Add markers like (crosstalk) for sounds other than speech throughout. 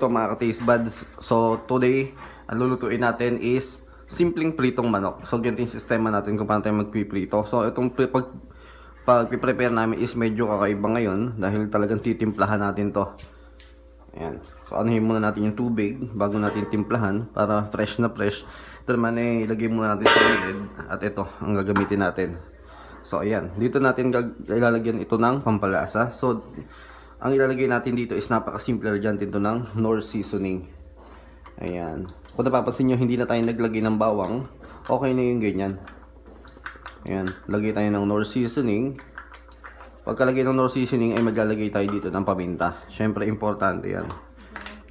ito mga ka-taste buds. So today, ang lulutuin natin is simpleng pritong manok. So ganito yung sistema natin kung paano tayo magpiprito. So itong pre- pag pag prepare namin is medyo kakaiba ngayon dahil talagang titimplahan natin to. Ayan. So anuhin muna natin yung tubig bago natin timplahan para fresh na fresh. Ito naman eh, ilagay muna natin sa gilid at ito ang gagamitin natin. So ayan, dito natin ilalagyan ito ng pampalasa. So ang ilalagay natin dito is napaka-simple dyan dito ng Nor seasoning. Ayan. Kung napapansin nyo, hindi na tayo naglagay ng bawang. Okay na yung ganyan. Ayan, lagay tayo ng Nor seasoning. Pagkalagay ng Nor seasoning ay maglalagay tayo dito ng paminta. Syempre importante 'yan.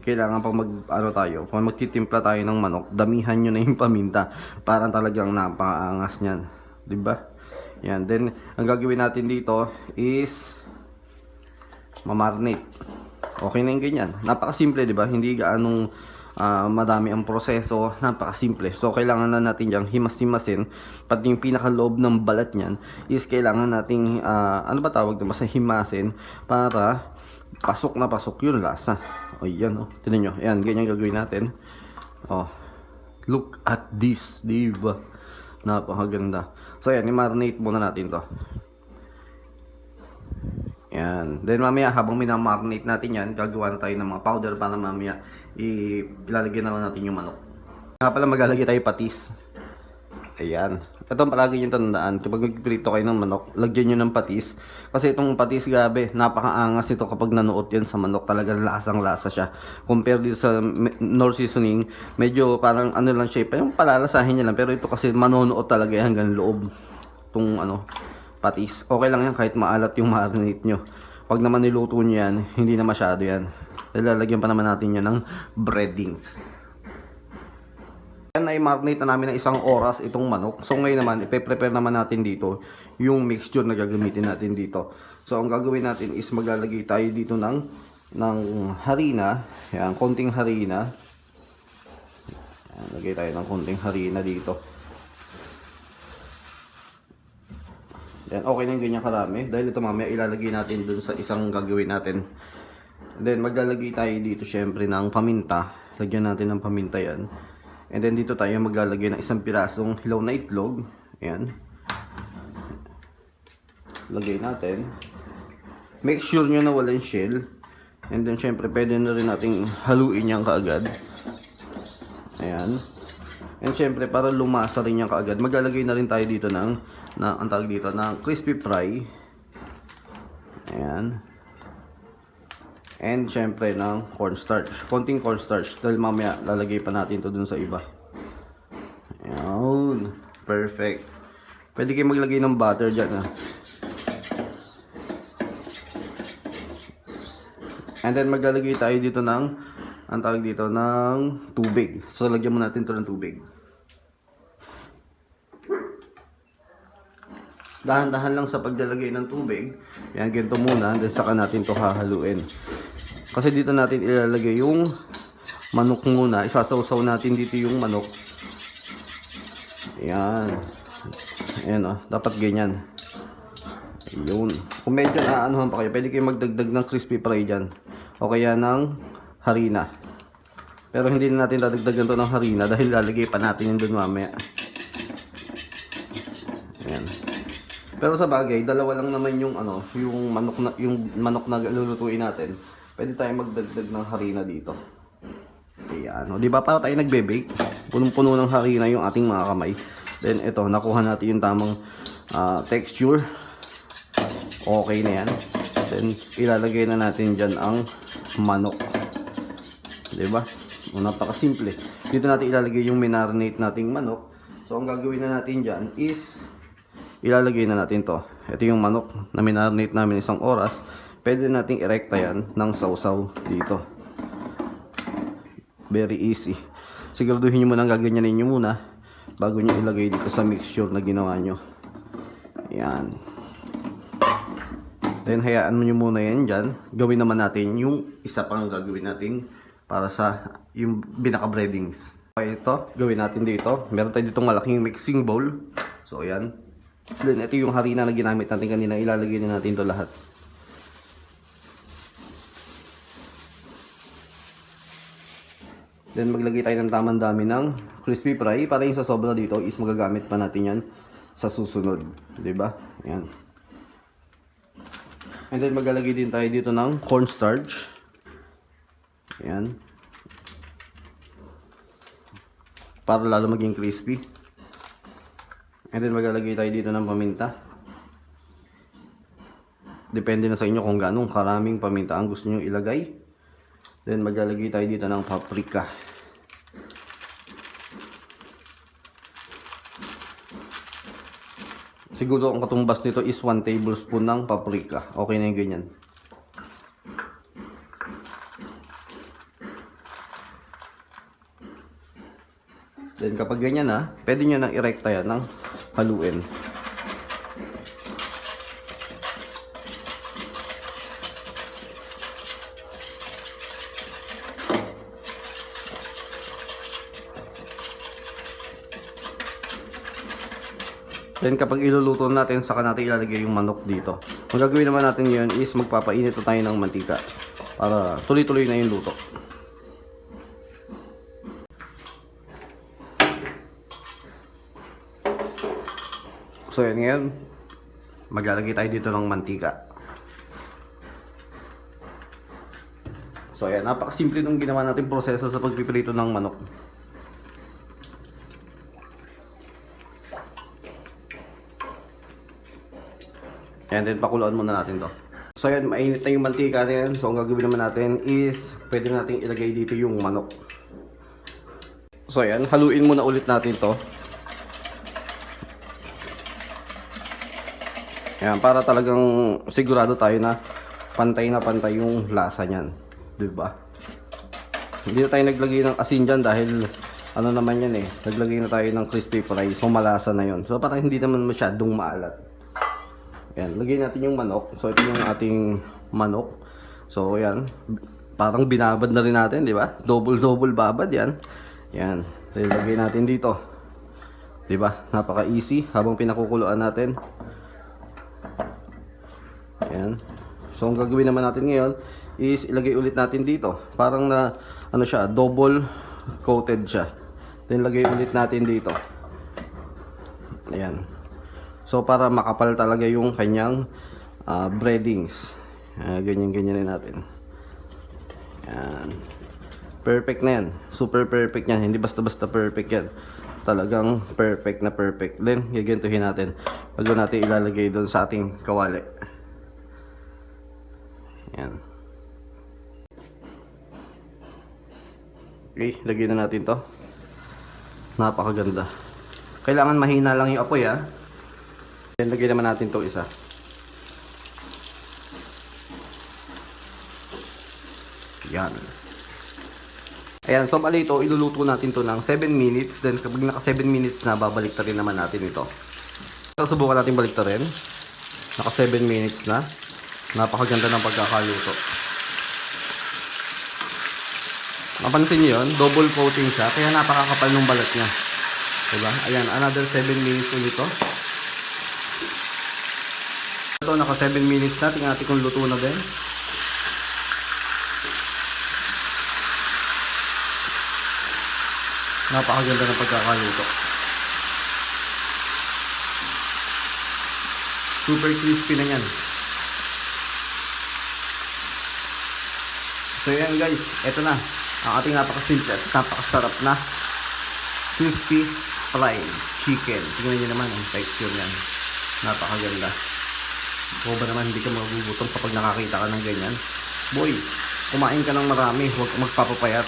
Kailangan pag mag ano tayo, pag magtitimpla tayo ng manok, damihan nyo na yung paminta para talagang napakaangas niyan, 'di ba? Yan, then ang gagawin natin dito is mamarinate. Okay na yung ganyan. Napakasimple, 'di ba? Hindi gaanong Ah, madami ang proseso, napakasimple. So, kailangan na natin diyang himas-himasin. Pati yung pinakaloob ng balat niyan is kailangan nating, ah, ano ba tawag doon? Basta himasin para pasok na pasok yung lasa. O, yan, oh. Tinan nyo. Ayan, ganyan gagawin natin. Oh, look at this, di ba? Napakaganda. So, ayan, i-marinate muna natin to. Yan. Then mamaya habang minamarinate natin yan, gagawa na tayo ng mga powder para mamaya ilalagay na lang natin yung manok. Nga pala maglalagay tayo patis. Ayan. Ito palagi yung tandaan. Kapag magprito kayo ng manok, lagyan nyo ng patis. Kasi itong patis, gabi, napakaangas ito kapag nanuot yan sa manok. Talagang lasang-lasa siya. Compare dito sa nor seasoning, medyo parang ano lang siya. Parang palalasahin niya lang. Pero ito kasi manunuot talaga hanggang loob. Itong ano, patis. Okay lang yan kahit maalat yung marinate nyo. Pag naman niluto nyo yan, hindi na masyado yan. Lalagyan pa naman natin yan ng breadings. Yan ay marinate na namin ng isang oras itong manok. So ngayon naman, ipe-prepare naman natin dito yung mixture na gagamitin natin dito. So ang gagawin natin is maglalagay tayo dito ng ng harina. Yan, konting harina. Yan, lagay tayo ng konting harina dito. Yan, okay na yung ganyan karami. Dahil ito mamaya ilalagay natin dun sa isang gagawin natin. Then maglalagay tayo dito syempre ng paminta. Lagyan natin ng paminta yan. And then dito tayo maglalagay ng isang pirasong hilaw na itlog. Ayan. Lagay natin. Make sure nyo na walang shell. And then syempre pwede na rin nating haluin yan kaagad. Ayan. And syempre para lumasa rin yan kaagad, maglalagay na rin tayo dito ng, na, ang tawag dito, ng crispy fry. Ayan. And syempre ng cornstarch. Konting cornstarch. Dahil mamaya lalagay pa natin to dun sa iba. Ayan. Perfect. Pwede kayo maglagay ng butter dyan ha. And then maglalagay tayo dito ng ang tawag dito ng tubig. So lagyan mo natin to ng tubig. Dahan-dahan lang sa paglalagay ng tubig. Yan, ganito muna. Then saka natin to hahaluin. Kasi dito natin ilalagay yung manok muna. Isasawsaw natin dito yung manok. Yan. Ayan o. dapat ganyan. Ayun. Kung medyo naaanuhan pa kayo, pwede kayo magdagdag ng crispy fry dyan. O kaya ng harina. Pero hindi na natin dadagdagan to ng harina dahil lalagay pa natin yun dun mamaya. Ayan. Pero sa bagay, dalawa lang naman yung ano, yung manok na yung manok na lulutuin natin. Pwede tayong magdagdag ng harina dito. Ayan. Di ba para tayo nagbe-bake? Punong-puno ng harina yung ating mga kamay. Then ito, nakuha natin yung tamang ah, texture. Okay na yan. Then ilalagay na natin dyan ang manok. Di ba? O, napakasimple. Dito natin ilalagay yung minarinate nating manok. So ang gagawin na natin dyan is ilalagay na natin to. Ito yung manok na minarinate namin isang oras. Pwede nating erekta yan ng sausaw dito. Very easy. Siguraduhin nyo muna ang gaganyanin nyo muna bago nyo ilagay dito sa mixture na ginawa nyo. Yan. Then hayaan mo nyo muna yan dyan. Gawin naman natin yung isa pang gagawin natin para sa yung binaka-breadings. Okay, ito. Gawin natin dito. Meron tayo ditong malaking mixing bowl. So, ayan. Then, ito yung harina na ginamit natin kanina. Ilalagay na natin to lahat. Then maglagay tayo ng tamang dami ng crispy fry para yung sa sobra dito is magagamit pa natin yan sa susunod. 'Di ba? Yan. And then maglalagay din tayo dito ng cornstarch. Yan. Para lalo maging crispy. And then maglalagay tayo dito ng paminta. Depende na sa inyo kung ganong karaming paminta ang gusto nyo ilagay. Then maglalagay tayo dito ng paprika. Siguro ang katumbas nito is 1 tablespoon ng paprika. Okay na yung ganyan. Then kapag ganyan na, pwede nyo nang irekta yan ng haluin. Then kapag iluluto natin, saka natin ilalagay yung manok dito. Ang gagawin naman natin ngayon is magpapainit na tayo ng mantika para tuloy-tuloy na yung luto. So yan ngayon, maglalagay tayo dito ng mantika. So ayan, napakasimple nung ginawa natin proseso sa pagpiprito ng manok. And then pakuluan muna natin to. So ayan, mainit na yung mantika na. So ang gagawin naman natin is, pwede natin ilagay dito yung manok. So ayan, haluin muna ulit natin to. Ayan, para talagang sigurado tayo na pantay na pantay yung lasa niyan. 'Di ba? Hindi na tayo naglagay ng asin dyan dahil ano naman yan eh. Naglagay na tayo ng crispy fry. So malasa na yon. So parang hindi naman masyadong maalat. Ayan, lagay natin yung manok. So ito yung ating manok. So ayan, parang binabad na rin natin, di ba? Double-double babad yan. Ayan, so ilagay natin dito. Di ba? Napaka-easy habang pinakukuluan natin. Ayan. So ang gagawin naman natin ngayon is ilagay ulit natin dito. Parang na ano siya, double coated siya. Then lagay ulit natin dito. Ayan. So para makapal talaga yung kanyang ah, breadings. Ah, ganyan-ganyan natin. Ayan. Perfect na yan. Super perfect yan. Hindi basta-basta perfect yan. Talagang perfect na perfect. Then, gagantuhin natin. Bago natin ilalagay doon sa ating kawali. Ayan. Okay, lagyan na natin to. Napakaganda. Kailangan mahina lang yung apoy ha. Then lagyan naman natin to isa. Yan. Ayan, so bali ito, iluluto natin to ng 7 minutes. Then kapag naka 7 minutes na, babalik rin naman natin ito. So, subukan natin balik rin. Naka 7 minutes na. Napakaganda ng pagkakaluto. Napansin niyo yun? Double coating siya. Kaya napakakapal ng balat niya. Diba? Ayan, another 7 minutes ulit to. Ito, naka 7 minutes na. Tingnan natin kung luto na din. Napakaganda ng pagkakaluto. Super crispy na yan. So yan guys, eto na. Ang ating napakasimple at napakasarap na crispy fried chicken. Tingnan nyo naman ang texture yan. Napakaganda. O ba naman hindi ka magugutom kapag nakakita ka ng ganyan? Boy, kumain ka ng marami. Huwag magpapapayat.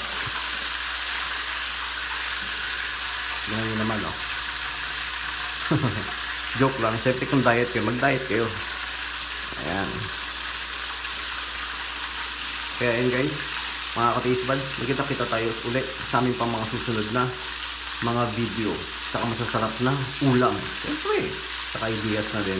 Tingnan nyo naman oh. (laughs) Joke lang. Siyempre kung diet kayo, mag-diet kayo. Ayan. Kaya yun guys, mga buds, magkita-kita tayo ulit sa aming pang mga susunod na mga video. Saka masasarap na ulam. Siyempre, saka ideas na din.